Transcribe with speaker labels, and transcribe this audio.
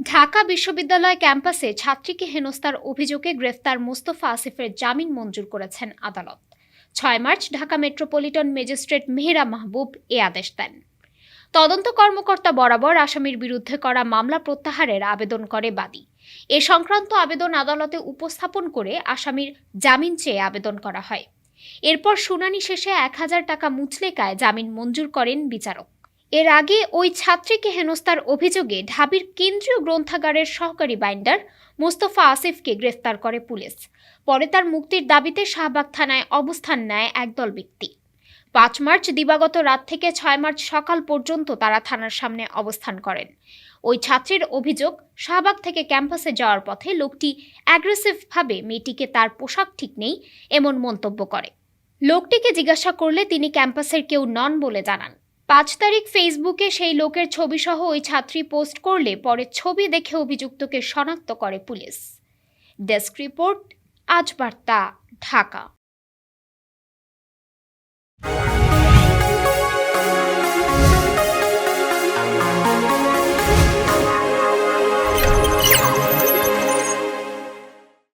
Speaker 1: ঢাকা বিশ্ববিদ্যালয় ক্যাম্পাসে ছাত্রীকে হেনস্থার অভিযোগে গ্রেফতার মোস্তফা আসিফের জামিন মঞ্জুর করেছেন আদালত। ছয় March Dhaka metropolitan magistrate Mehera Mahbub এ আদেশ দেন। তদন্ত কর্মকর্তা বরাবর আসামির বিরুদ্ধে করা মামলা প্রত্যাহারের আবেদন করে বাদী। এ সংক্রান্ত আবেদন আদালতে উপস্থাপন করে আসামির জামিন চেয়ে আবেদন করা হয়। এরপর শুনানি শেষে এক হাজার টাকা মুচলেকায় জামিন মঞ্জুর করেন বিচারক। এর আগে ওই ছাত্রীকে হেনস্থার অভিযোগে ঢাবির কেন্দ্রীয় গ্রন্থাগারের সহকারী বাইন্ডার মোস্তফা আসিফকে গ্রেফতার করে পুলিশ। পরে তার মুক্তির দাবিতে শাহবাগ থানায় অবস্থান নেয় একদল ব্যক্তি। পাঁচ মার্চ দিবাগত রাত থেকে ছয় মার্চ সকাল পর্যন্ত তারা থানার সামনে অবস্থান করেন। ওই ছাত্রীর অভিযোগ, শাহবাগ থেকে ক্যাম্পাসে যাওয়ার পথে লোকটি অ্যাগ্রেসিভভাবে মেয়েটিকে তার পোশাক ঠিক নেই, এমন মন্তব্য করে। লোকটিকে জিজ্ঞাসা করলে তিনি ক্যাম্পাসের কেউ নন বলে জানান। পাঁচ তারিখ ফেসবুকে সেই লোকের ছবিসহ ওই ছাত্রী পোস্ট করলে পরে ছবি দেখে অভিযুক্তকে শনাক্ত করে পুলিশ। ডেস্ক রিপোর্ট, আজ বার্তা, ঢাকা।